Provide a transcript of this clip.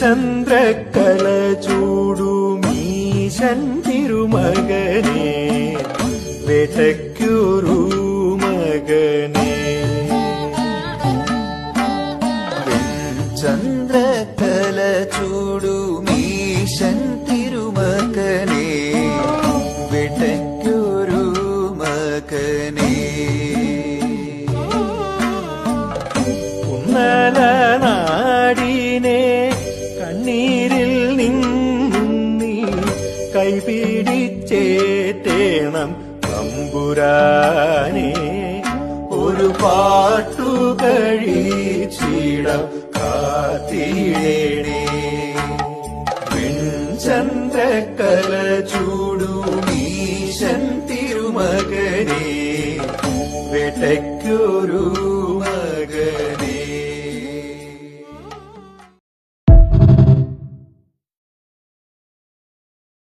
വെൺചന്ദ്രക്കല ചൂടുമീശൻ തിരുമകനെ വേട്ടയ്ക്കൊരു മകനെ ചന്ദ്രകല ചൂടുമീശൻ തിരുമകനെ വിടയ്ക്കൊരു മകനെ കുന്നല നാടിനെ കണ്ണീരിൽ നിന്നി നീ കൈപിടിച്ചേ തേണം തമ്പുരാനേ. ഒരു പാട്ടു കഴിച്ചിടം കാത്തിടേണേ. ചന്ദ്രകല ചൂടുമീശൻ തിരുമകനെ. വെട്ടയ്ക്കൊരു